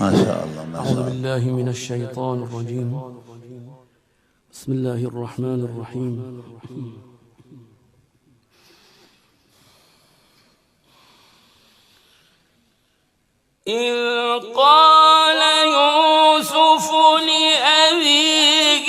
ما شاء الله ما شاء أعوذ الله. بالله من الشيطان الرجيم. بسم الله الرحمن الرحيم. إذ قال يوسف لأبيه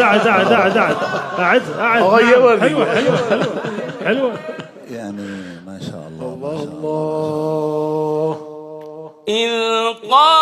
قعد قعد قعد قعد قعد قعد قعد أغير حلوة حلوة حلوة حلوة. يعني ما شاء الله الله. الله. إذ قال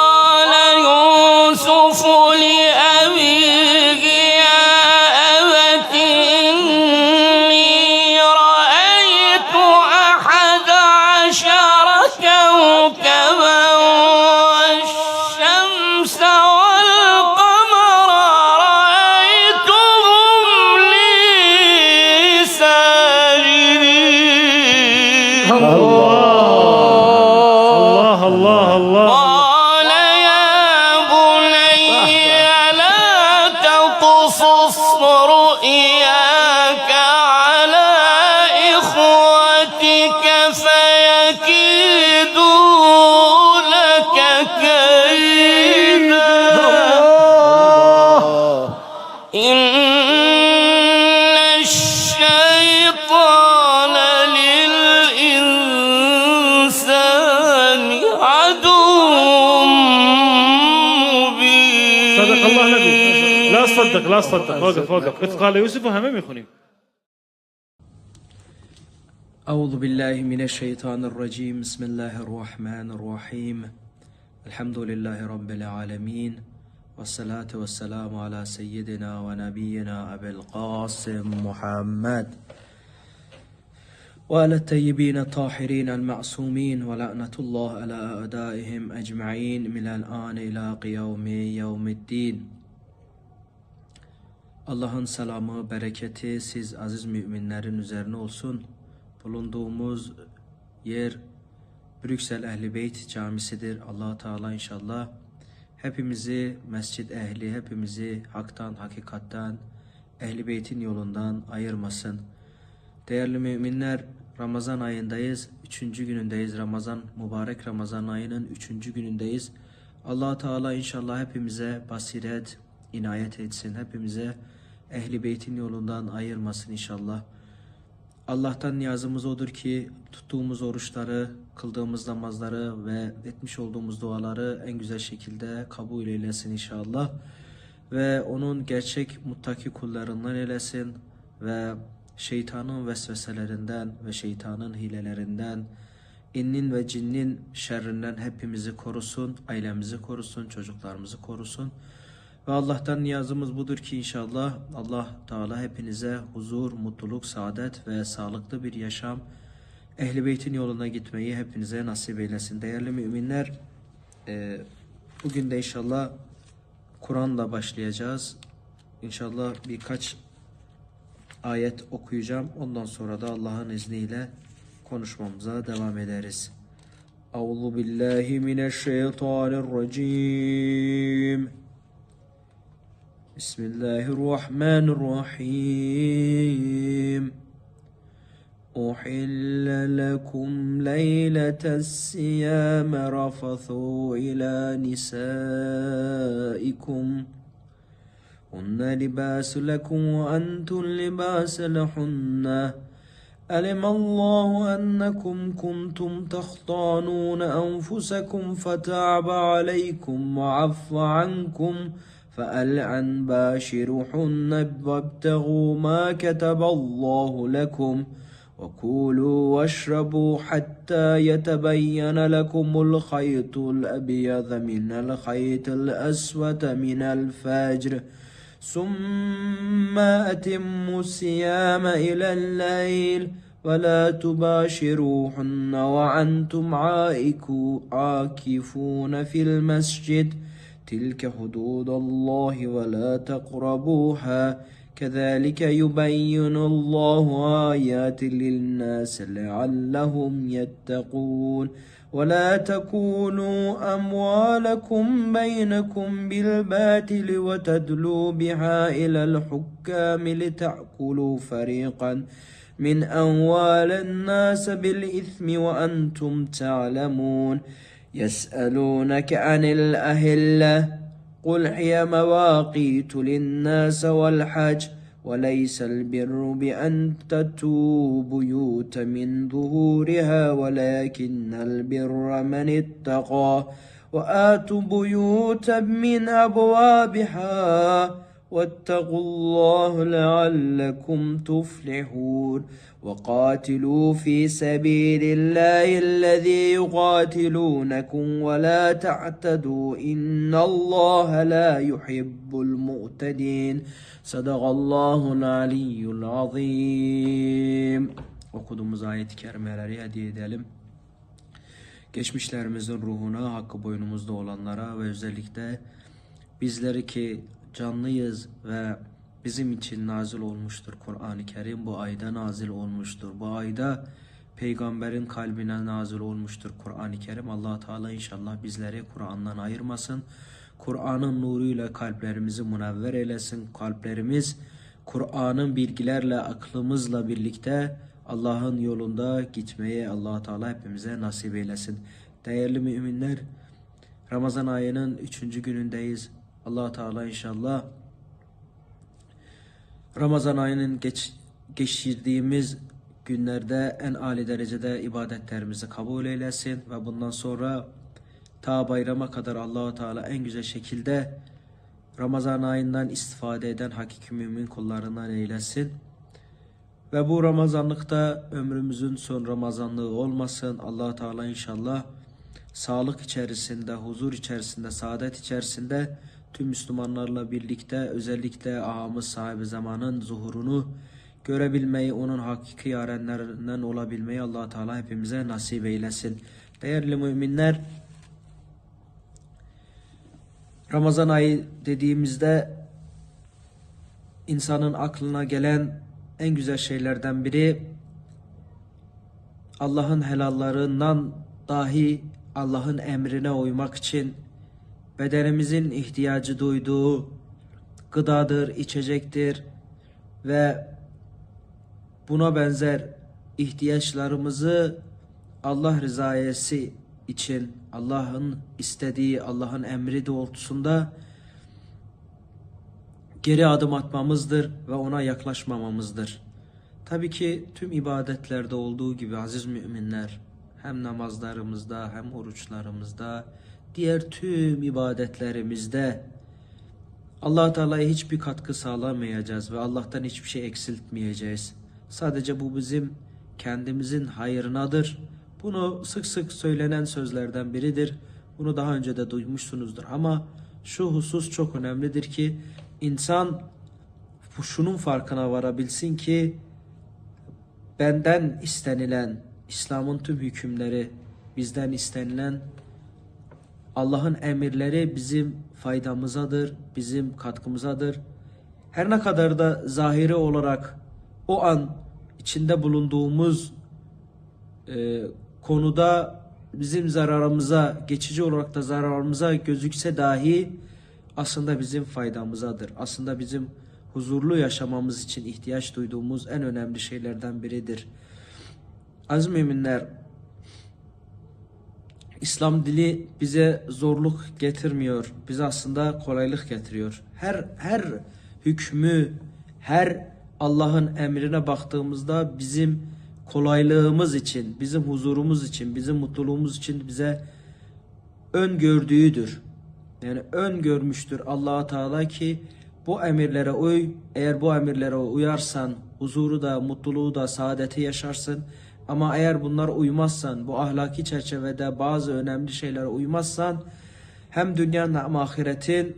تصدق لا تصدق وقف وقف إذ قال يوسف همم يخوني أعوذ بالله من الشيطان الرجيم. بسم الله الرحمن الرحيم. الحمد لله رب العالمين والصلاة والسلام على سيدنا ونبينا أبي القاسم محمد وعلى الطيبين الطاهرين المعصومين. ولعنة الله على أعدائهم أجمعين. من الآن إلى قيام يوم الدين. Allah'ın selamı, bereketi siz aziz müminlerin üzerine olsun. Bulunduğumuz yer Brüksel Ehli Beyt Camisidir. allah Teala inşallah hepimizi mescid ehli, hepimizi haktan, hakikatten, Ehli Beyt'in yolundan ayırmasın. Değerli müminler, Ramazan ayındayız. Üçüncü günündeyiz. Ramazan, mübarek Ramazan ayının üçüncü günündeyiz. allah Teala inşallah hepimize basiret, inayet etsin. Hepimize Ehli Beyt'in yolundan ayırmasın inşallah. Allah'tan niyazımız odur ki tuttuğumuz oruçları, kıldığımız namazları ve etmiş olduğumuz duaları en güzel şekilde kabul eylesin inşallah. Ve onun gerçek muttaki kullarından eylesin ve şeytanın vesveselerinden ve şeytanın hilelerinden, innin ve cinnin şerrinden hepimizi korusun, ailemizi korusun, çocuklarımızı korusun. Ve Allah'tan niyazımız budur ki inşallah Allah Teala hepinize huzur, mutluluk, saadet ve sağlıklı bir yaşam Ehli Beyt'in yoluna gitmeyi hepinize nasip eylesin. Değerli müminler, e, bugün de inşallah Kur'an'la başlayacağız. İnşallah birkaç ayet okuyacağım. Ondan sonra da Allah'ın izniyle konuşmamıza devam ederiz. Euzu billahi mineşşeytanirracim. بسم الله الرحمن الرحيم. أحل لكم ليلة الصيام رفثوا إلى نسائكم. هن لباس لكم وأنتم لباس لهن علم الله أنكم كنتم تخطانون أنفسكم فتاب عليكم وعفى عنكم. فألعن باشرهن وابتغوا ما كتب الله لكم وكلوا واشربوا حتى يتبين لكم الخيط الأبيض من الخيط الأسود من الفجر. ثم أتموا الصيام إلى الليل ولا تباشروهن وأنتم عاكفون في المسجد. تلك حدود الله ولا تقربوها. كذلك يبين الله آيات للناس لعلهم يتقون. ولا تكونوا أموالكم بينكم بالباطل وتدلوا بها إلى الحكام لتأكلوا فريقا من أموال الناس بالإثم وأنتم تعلمون. يسألونك عن الأهلة قل هي مواقيت للناس والحج وليس البر بأن تتوا بيوت من ظهورها ولكن البر من اتقى وآتوا بيوتا من أبوابها. واتقوا الله لعلكم تفلحون وقاتلوا في سبيل الله الذي يقاتلونكم ولا تعتدوا إن الله لا يحب المعتدين صدق الله العلي العظيم okuduğumuz ayet-i kerimeleri hediye edelim. Geçmişlerimizin ruhuna, hakkı boynumuzda olanlara ve özellikle bizleri ki canlıyız ve bizim için nazil olmuştur Kur'an-ı Kerim. Bu ayda nazil olmuştur. Bu ayda peygamberin kalbine nazil olmuştur Kur'an-ı Kerim. allah Teala inşallah bizleri Kur'an'dan ayırmasın. Kur'an'ın nuruyla kalplerimizi münevver eylesin. Kalplerimiz Kur'an'ın bilgilerle, aklımızla birlikte Allah'ın yolunda gitmeye allah Teala hepimize nasip eylesin. Değerli müminler, Ramazan ayının üçüncü günündeyiz. Allah Teala inşallah Ramazan ayının geç, geçirdiğimiz günlerde en âli derecede ibadetlerimizi kabul eylesin ve bundan sonra ta bayrama kadar Allahu Teala en güzel şekilde Ramazan ayından istifade eden hakiki mümin kullarından eylesin. Ve bu Ramazanlıkta ömrümüzün son Ramazanlığı olmasın. allah Teala inşallah sağlık içerisinde, huzur içerisinde, saadet içerisinde tüm Müslümanlarla birlikte özellikle ağamız sahibi zamanın zuhurunu görebilmeyi, onun hakiki yarenlerinden olabilmeyi allah Teala hepimize nasip eylesin. Değerli müminler, Ramazan ayı dediğimizde insanın aklına gelen en güzel şeylerden biri Allah'ın helallarından dahi Allah'ın emrine uymak için bedenimizin ihtiyacı duyduğu gıdadır, içecektir ve buna benzer ihtiyaçlarımızı Allah rızayesi için Allah'ın istediği, Allah'ın emri doğrultusunda geri adım atmamızdır ve ona yaklaşmamamızdır. Tabii ki tüm ibadetlerde olduğu gibi aziz müminler hem namazlarımızda hem oruçlarımızda diğer tüm ibadetlerimizde allah Teala'ya hiçbir katkı sağlamayacağız ve Allah'tan hiçbir şey eksiltmeyeceğiz. Sadece bu bizim kendimizin hayrınadır. Bunu sık sık söylenen sözlerden biridir. Bunu daha önce de duymuşsunuzdur ama şu husus çok önemlidir ki insan şunun farkına varabilsin ki benden istenilen İslam'ın tüm hükümleri bizden istenilen Allah'ın emirleri bizim faydamızadır, bizim katkımızadır. Her ne kadar da zahiri olarak o an içinde bulunduğumuz e, konuda bizim zararımıza, geçici olarak da zararımıza gözükse dahi aslında bizim faydamızadır. Aslında bizim huzurlu yaşamamız için ihtiyaç duyduğumuz en önemli şeylerden biridir. Aziz müminler, İslam dili bize zorluk getirmiyor. Bize aslında kolaylık getiriyor. Her her hükmü, her Allah'ın emrine baktığımızda bizim kolaylığımız için, bizim huzurumuz için, bizim mutluluğumuz için bize ön gördüğüdür. Yani ön görmüştür Allah Teala ki bu emirlere uy. Eğer bu emirlere uyarsan huzuru da, mutluluğu da, saadeti yaşarsın. Ama eğer bunlara uymazsan, bu ahlaki çerçevede bazı önemli şeylere uymazsan hem dünyanın hem ahiretin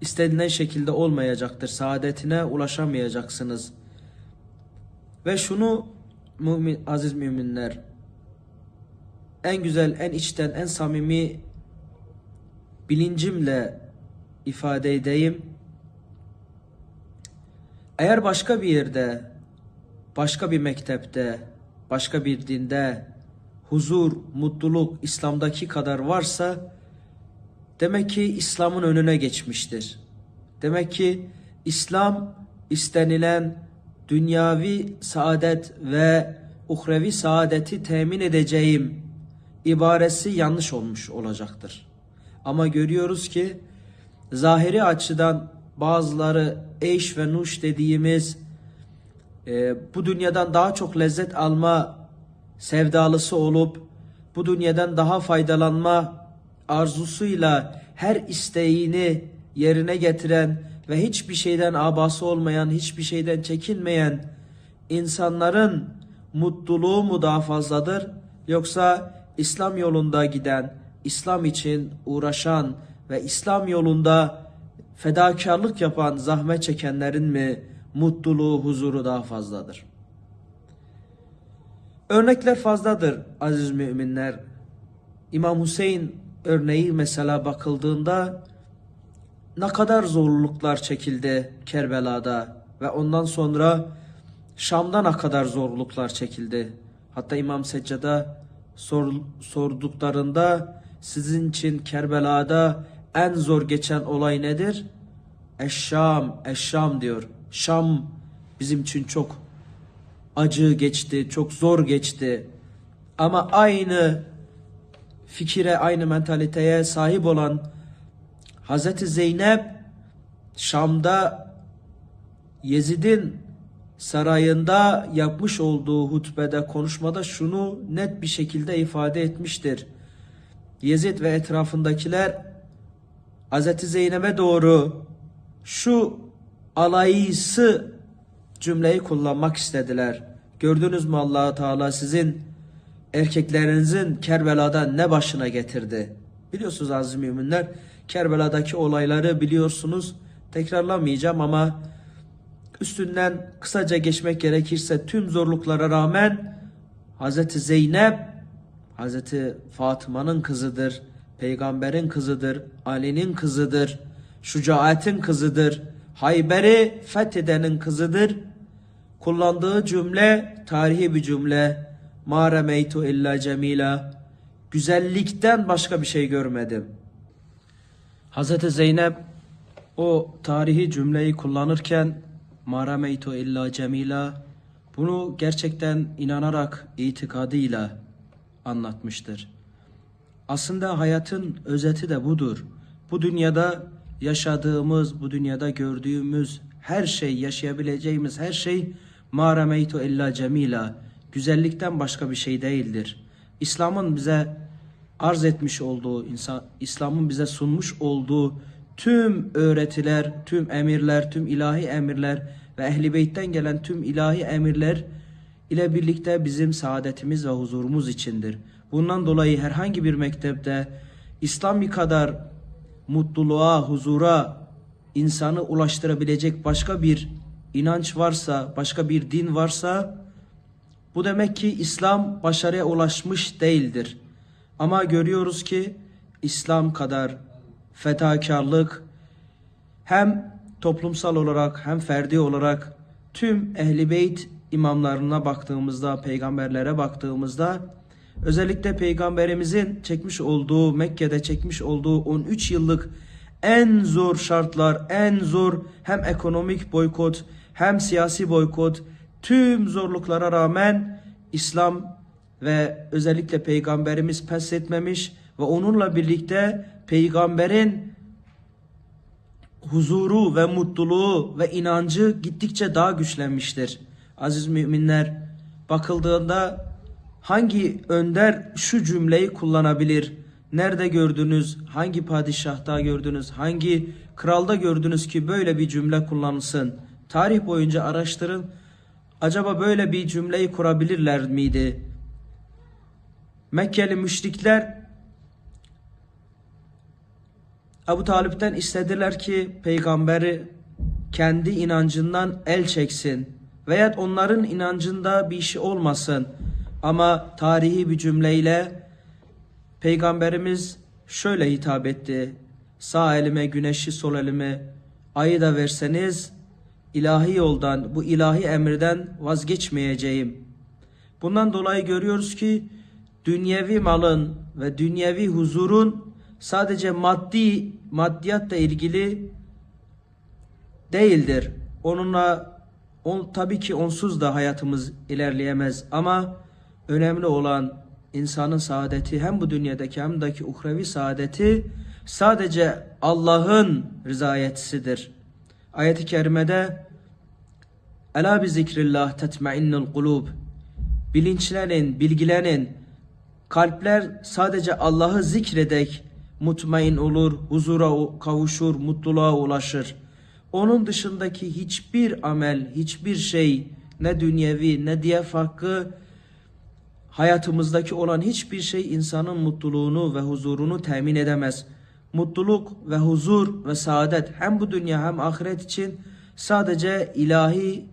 istenilen şekilde olmayacaktır. Saadetine ulaşamayacaksınız. Ve şunu mümin, aziz müminler en güzel, en içten, en samimi bilincimle ifade edeyim. Eğer başka bir yerde, başka bir mektepte, başka bir dinde huzur, mutluluk İslam'daki kadar varsa demek ki İslam'ın önüne geçmiştir. Demek ki İslam istenilen dünyavi saadet ve uhrevi saadeti temin edeceğim ibaresi yanlış olmuş olacaktır. Ama görüyoruz ki zahiri açıdan bazıları eş ve nuş dediğimiz e, bu dünyadan daha çok lezzet alma sevdalısı olup bu dünyadan daha faydalanma arzusuyla her isteğini yerine getiren ve hiçbir şeyden abası olmayan, hiçbir şeyden çekinmeyen insanların mutluluğu mu daha fazladır? Yoksa İslam yolunda giden, İslam için uğraşan ve İslam yolunda fedakarlık yapan, zahmet çekenlerin mi mutluluğu, huzuru daha fazladır? Örnekler fazladır aziz müminler. İmam Hüseyin örneği mesela bakıldığında ne kadar zorluklar çekildi Kerbela'da ve ondan sonra Şam'da ne kadar zorluklar çekildi. Hatta İmam Seccada sor, sorduklarında sizin için Kerbela'da en zor geçen olay nedir? Eşşam, Eşşam diyor. Şam bizim için çok acı geçti, çok zor geçti. Ama aynı fikire, aynı mentaliteye sahip olan Hazreti Zeynep Şam'da Yezid'in sarayında yapmış olduğu hutbede, konuşmada şunu net bir şekilde ifade etmiştir. Yezid ve etrafındakiler Hazreti Zeynep'e doğru şu alayısı cümleyi kullanmak istediler. Gördünüz mü allah Teala sizin erkeklerinizin Kerbela'da ne başına getirdi? Biliyorsunuz aziz müminler Kerbela'daki olayları biliyorsunuz. Tekrarlamayacağım ama üstünden kısaca geçmek gerekirse tüm zorluklara rağmen Hazreti Zeynep Hazreti Fatıma'nın kızıdır. Peygamberin kızıdır. Ali'nin kızıdır. Şücaatin kızıdır. Hayber'i fethedenin kızıdır. Kullandığı cümle tarihi bir cümle. Ma remeytu illa cemila. Güzellikten başka bir şey görmedim. Hazreti Zeynep o tarihi cümleyi kullanırken Ma remeytu illa cemila bunu gerçekten inanarak itikadıyla anlatmıştır. Aslında hayatın özeti de budur. Bu dünyada yaşadığımız, bu dünyada gördüğümüz her şey, yaşayabileceğimiz her şey ma remeytu illa cemila. Güzellikten başka bir şey değildir. İslam'ın bize arz etmiş olduğu, insan, İslam'ın bize sunmuş olduğu tüm öğretiler, tüm emirler, tüm ilahi emirler ve ehli beytten gelen tüm ilahi emirler ile birlikte bizim saadetimiz ve huzurumuz içindir. Bundan dolayı herhangi bir mektepte İslami kadar mutluluğa, huzura insanı ulaştırabilecek başka bir inanç varsa, başka bir din varsa bu demek ki İslam başarıya ulaşmış değildir. Ama görüyoruz ki İslam kadar fedakarlık hem toplumsal olarak hem ferdi olarak tüm ehli beyt imamlarına baktığımızda, peygamberlere baktığımızda özellikle peygamberimizin çekmiş olduğu, Mekke'de çekmiş olduğu 13 yıllık en zor şartlar, en zor hem ekonomik boykot hem siyasi boykot tüm zorluklara rağmen İslam ve özellikle peygamberimiz pes etmemiş ve onunla birlikte peygamberin huzuru ve mutluluğu ve inancı gittikçe daha güçlenmiştir. Aziz müminler bakıldığında hangi önder şu cümleyi kullanabilir? Nerede gördünüz? Hangi padişahta gördünüz? Hangi kralda gördünüz ki böyle bir cümle kullanılsın? Tarih boyunca araştırın. Acaba böyle bir cümleyi kurabilirler miydi? Mekkeli müşrikler Ebu Talip'ten istediler ki peygamberi kendi inancından el çeksin veya onların inancında bir şey olmasın. Ama tarihi bir cümleyle peygamberimiz şöyle hitap etti. Sağ elime güneşi sol elime ayı da verseniz ilahi yoldan, bu ilahi emirden vazgeçmeyeceğim. Bundan dolayı görüyoruz ki dünyevi malın ve dünyevi huzurun sadece maddi maddiyatla ilgili değildir. Onunla on, tabii ki onsuz da hayatımız ilerleyemez ama önemli olan insanın saadeti hem bu dünyadaki hem de uhrevi saadeti sadece Allah'ın rızayetisidir. Ayet-i kerimede Ela bi zikrillah tetmainnul kulub Bilinçlenin, bilgilenin, kalpler sadece Allah'ı zikredek mutmain olur, huzura kavuşur, mutluluğa ulaşır. Onun dışındaki hiçbir amel, hiçbir şey ne dünyevi ne diğer farklı hayatımızdaki olan hiçbir şey insanın mutluluğunu ve huzurunu temin edemez. Mutluluk ve huzur ve saadet hem bu dünya hem ahiret için sadece ilahi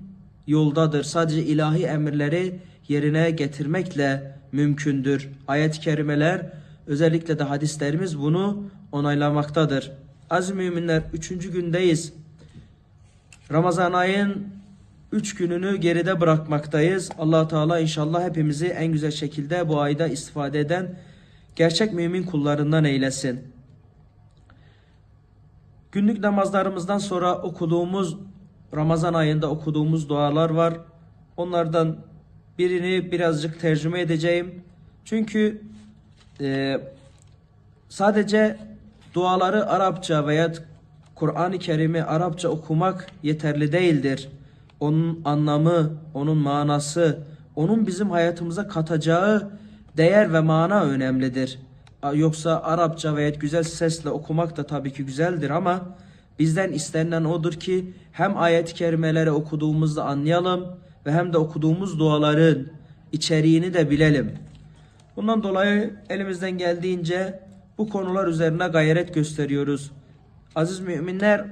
yoldadır. Sadece ilahi emirleri yerine getirmekle mümkündür. Ayet-i kerimeler özellikle de hadislerimiz bunu onaylamaktadır. Aziz müminler 3. gündeyiz. Ramazan ayın 3 gününü geride bırakmaktayız. allah Teala inşallah hepimizi en güzel şekilde bu ayda istifade eden gerçek mümin kullarından eylesin. Günlük namazlarımızdan sonra okuduğumuz Ramazan ayında okuduğumuz dualar var. Onlardan birini birazcık tercüme edeceğim. Çünkü e, sadece duaları Arapça veya Kur'an-ı Kerim'i Arapça okumak yeterli değildir. Onun anlamı, onun manası, onun bizim hayatımıza katacağı değer ve mana önemlidir. Yoksa Arapça veya güzel sesle okumak da tabii ki güzeldir ama bizden istenilen odur ki hem ayet-i kerimeleri okuduğumuzda anlayalım ve hem de okuduğumuz duaların içeriğini de bilelim. Bundan dolayı elimizden geldiğince bu konular üzerine gayret gösteriyoruz. Aziz müminler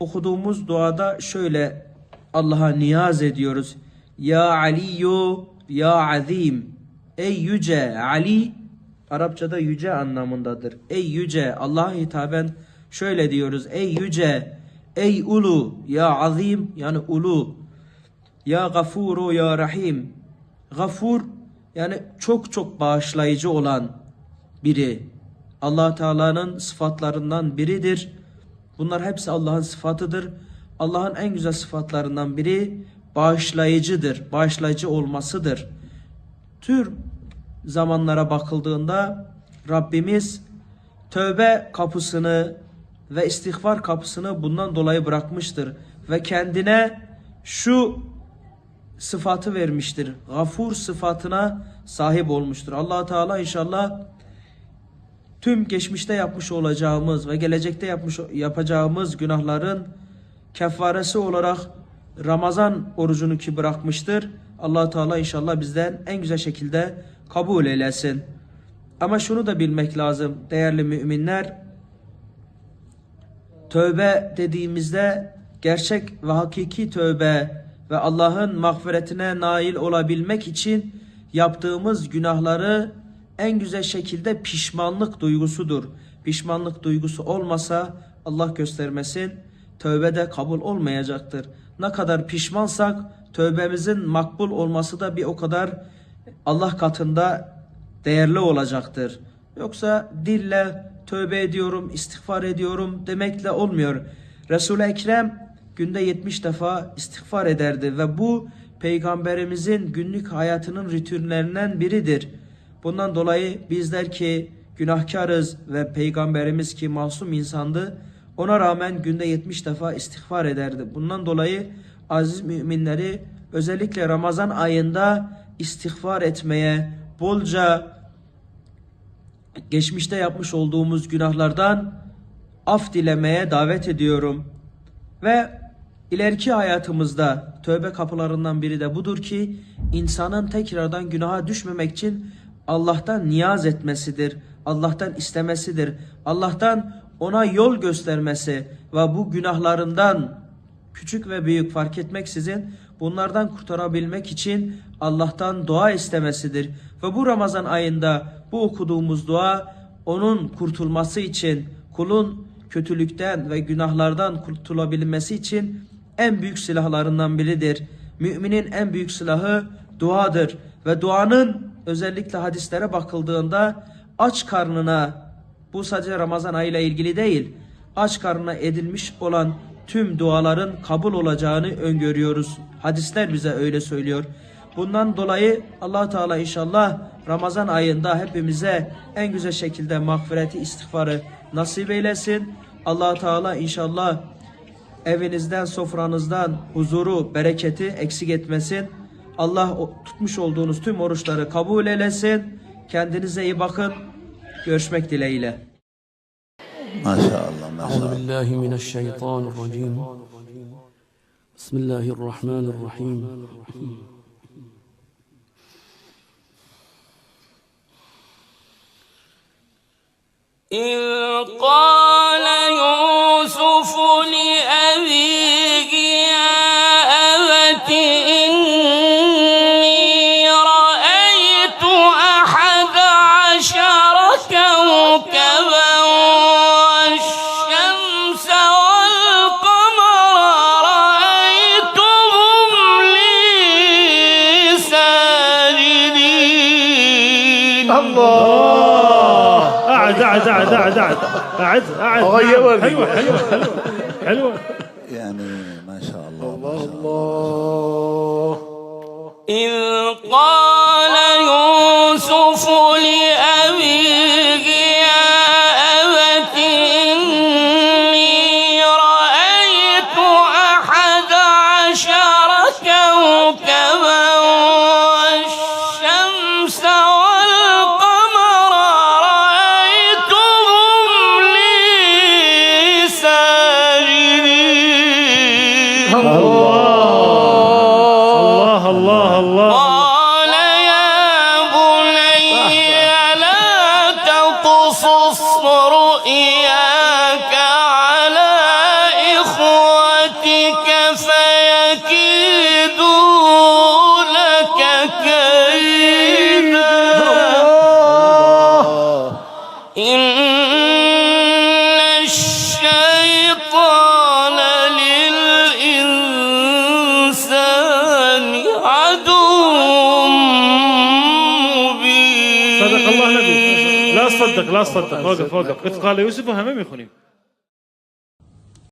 okuduğumuz duada şöyle Allah'a niyaz ediyoruz. Ya Aliyu ya Azim. Ey yüce Ali Arapçada yüce anlamındadır. Ey yüce Allah'a hitaben şöyle diyoruz. Ey yüce, ey ulu, ya azim yani ulu. Ya gafuru ya rahim. Gafur yani çok çok bağışlayıcı olan biri. Allah Teala'nın sıfatlarından biridir. Bunlar hepsi Allah'ın sıfatıdır. Allah'ın en güzel sıfatlarından biri bağışlayıcıdır. Bağışlayıcı olmasıdır. Tür zamanlara bakıldığında Rabbimiz tövbe kapısını ve istiğfar kapısını bundan dolayı bırakmıştır ve kendine şu sıfatı vermiştir. Gafur sıfatına sahip olmuştur. Allah Teala inşallah tüm geçmişte yapmış olacağımız ve gelecekte yapmış yapacağımız günahların kefaresi olarak Ramazan orucunu ki bırakmıştır. Allah Teala inşallah bizden en güzel şekilde kabul eylesin. Ama şunu da bilmek lazım değerli müminler. Tövbe dediğimizde gerçek ve hakiki tövbe ve Allah'ın mağfiretine nail olabilmek için yaptığımız günahları en güzel şekilde pişmanlık duygusudur. Pişmanlık duygusu olmasa Allah göstermesin tövbe de kabul olmayacaktır. Ne kadar pişmansak tövbemizin makbul olması da bir o kadar Allah katında değerli olacaktır. Yoksa dille tövbe ediyorum, istiğfar ediyorum demekle olmuyor. Resul-i Ekrem günde 70 defa istiğfar ederdi ve bu peygamberimizin günlük hayatının ritüellerinden biridir. Bundan dolayı bizler ki günahkarız ve peygamberimiz ki masum insandı ona rağmen günde 70 defa istiğfar ederdi. Bundan dolayı aziz müminleri özellikle Ramazan ayında istiğfar etmeye, bolca geçmişte yapmış olduğumuz günahlardan af dilemeye davet ediyorum. Ve ileriki hayatımızda tövbe kapılarından biri de budur ki insanın tekrardan günaha düşmemek için Allah'tan niyaz etmesidir. Allah'tan istemesidir. Allah'tan ona yol göstermesi ve bu günahlarından küçük ve büyük fark etmeksizin bunlardan kurtarabilmek için Allah'tan dua istemesidir. Ve bu Ramazan ayında bu okuduğumuz dua onun kurtulması için kulun kötülükten ve günahlardan kurtulabilmesi için en büyük silahlarından biridir. Müminin en büyük silahı duadır ve duanın özellikle hadislere bakıldığında aç karnına bu sadece Ramazan ayıyla ilgili değil aç karnına edilmiş olan tüm duaların kabul olacağını öngörüyoruz. Hadisler bize öyle söylüyor. Bundan dolayı allah Teala inşallah Ramazan ayında hepimize en güzel şekilde mağfireti, istiğfarı nasip eylesin. allah Teala inşallah evinizden, sofranızdan huzuru, bereketi eksik etmesin. Allah tutmuş olduğunuz tüm oruçları kabul eylesin. Kendinize iyi bakın. Görüşmek dileğiyle. Maşallah, أعوذ maşallah. بالله من الشيطان الرجيم بسم الله الرحمن الرحيم إذ قال يوسف لأبيه الله. أعد أعد أعد أعد أعد. أعد أعد. نعم. حلوة حلوة حلوة حلوة. يعني ما شاء الله ما شاء الله. إذ قال يوسف لي راست صدق موقف موقف قال یوسف همه می‌خونیم.